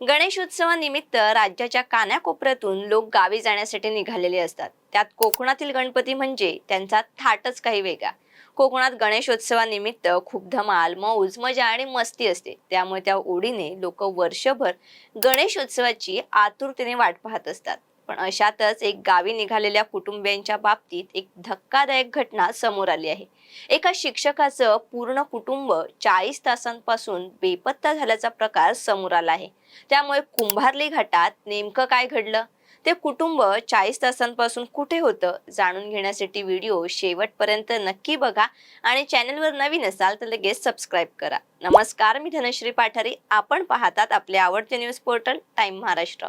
गणेशोत्सवानिमित्त राज्याच्या कानाकोपऱ्यातून लोक गावी जाण्यासाठी निघालेले असतात. त्यात कोकणातील गणपती म्हणजे त्यांचा थाटच काही वेगळा. कोकणात गणेशोत्सवानिमित्त खूप धमाल मौज मजा आणि मस्ती असते. त्यामुळे त्या ओढीने लोक वर्षभर गणेशोत्सवाची आतुरतेने वाट पाहत असतात. पण अशातच एक गावी निघालेल्या कुटुंबियांच्या बाबतीत एक धक्कादायक घटना समोर आली आहे. एका शिक्षकाचं पूर्ण कुटुंब चाळीस तासांपासून बेपत्ता झाल्याचा प्रकार समोर आला आहे. त्यामुळे कुंभारली घाटात नेमकं काय घडलं? ते कुटुंब चाळीस तासांपासून कुठे होतं? जाणून घेण्यासाठी व्हिडिओ शेवटपर्यंत नक्की बघा आणि चॅनलवर नवीन असाल तर लगेच सबस्क्राईब करा. नमस्कार मी धनश्री पाठारी. आपण पाहतात आपले आवडते news portal time Maharashtra.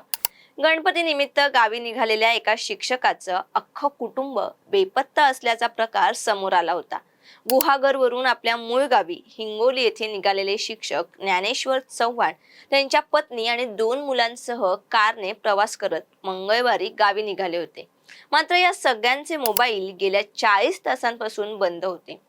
Ganapati निमित्त गावी निघालेल्या एका शिक्षकाचं अख्खं कुटुंब बेपत्ता असल्याचा प्रकार समोर आला होता. गुहागरवरून आपल्या मूळ गावी हिंगोली येथे निघालेले शिक्षक ज्ञानेश्वर चव्हाण त्यांच्या पत्नी आणि दोन मुलांसह कारने प्रवास करत मंगळवारी गावी निघाले होते. मात्र या सगळ्यांचे मोबाईल गेल्या चाळीस तासांपासून बंद होते.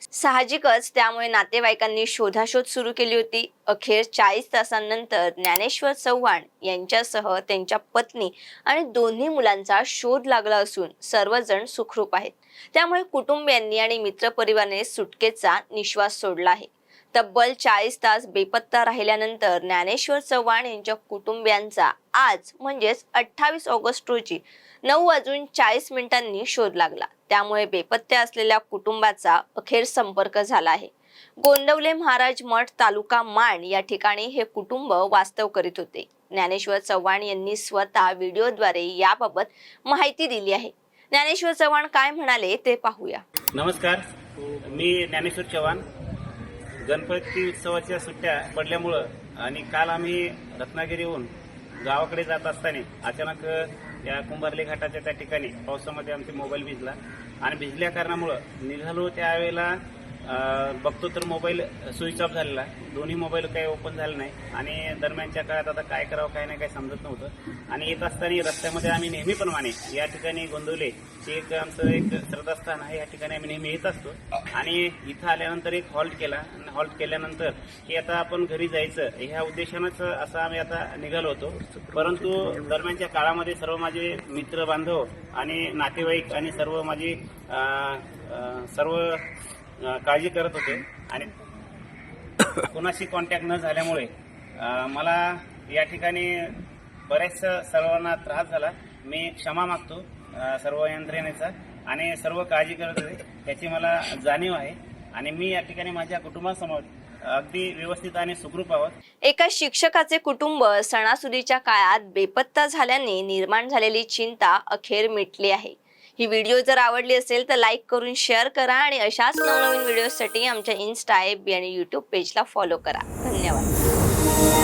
साहजिकच त्यामुळे नातेवाईकांनी शोधाशोध सुरू केली होती. अखेर चाळीस तासांनंतर ज्ञानेश्वर चव्हाण यांच्यासह त्यांच्या पत्नी आणि दोन्ही मुलांचा शोध लागला असून सर्वजण सुखरूप आहेत. त्यामुळे कुटुंबियांनी आणि मित्रपरिवाराने सुटकेचा निश्वास सोडला आहे. तब्बल चाळीस तास बेपत्ता राहिल्यानंतर ज्ञानेश्वर चव्हाण यांच्या कुटुंबियांचा आज म्हणजेच अठ्ठावीस ऑगस्ट रोजी नऊ वाजून चाळीस मिनिटांनी शोध लागला. त्यामुळे बेपत्ता असलेल्या कुटुंबाचा अखेर संपर्क झाला आहे. गोंदवले महाराज मठ तालुका माण या ठिकाणी हे कुटुंब वास्तव करीत होते. ज्ञानेश्वर चव्हाण यांनी स्वतः व्हिडिओद्वारे याबाबत माहिती दिली आहे. ज्ञानेश्वर चव्हाण काय म्हणाले ते पाहूया. नमस्कार. मी ज्ञानेश्वर चव्हाण. गणपती उत्सवाच्या सुट्ट्या पडल्यामुळं आणि काल आम्ही रत्नागिरीहून गावाकडे जात असताना अचानक या कुंभारली घाटाच्या त्या ठिकाणी पावसामध्ये आमचे मोबाईल भिजला. आणि भिजल्या कारणामुळं निघालो त्यावेळेला बघतो तर मोबाईल स्विच ऑफ झालेला दोन्ही मोबाईल काही ओपन झाले नाही. आणि दरम्यानच्या काळात आता काय करावं काय नाही काय समजत नव्हतं. आणि येत असताना रस्त्यामध्ये आम्ही नेहमीप्रमाणे या ठिकाणी गोंदवले हे एक आमचं एक श्रद्धास्थान आहे. या ठिकाणी आम्ही नेहमी येत असतो. आणि इथं आल्यानंतर एक हॉल्ट केला. आणि हॉल्ट केल्यानंतर की आता आपण घरी जायचं. ह्या उद्देशानंच असं आम्ही आता निघालो होतो. परंतु दरम्यानच्या काळामध्ये सर्व माझे मित्र बांधव आणि नातेवाईक आणि सर्व माझी सर्व काळजी करत होते. आणि कोणाशी कॉन्टॅक्ट न झाल्यामुळे मला या ठिकाणी बऱ्याच सर्वांना त्रास झाला. मी क्षमा मागतो सर्व यंत्रणेचा आणि सर्व काळजी करत होते. त्याची मला जाणीव आहे. आणि मी या ठिकाणी माझ्या कुटुंबासमोर अगदी व्यवस्थित आणि सुखरूप आहोत. एका शिक्षकाचे कुटुंब सणासुदीच्या काळात बेपत्ता झाल्याने निर्माण झालेली चिंता अखेर मिटली आहे. ही व्हिडिओ जर आवडली असेल तर लाईक करून शेअर करा आणि अशाच नवनवीन व्हिडिओसाठी आमच्या इन्स्टा एफ बी आणि यूट्यूब पेजला फॉलो करा. धन्यवाद.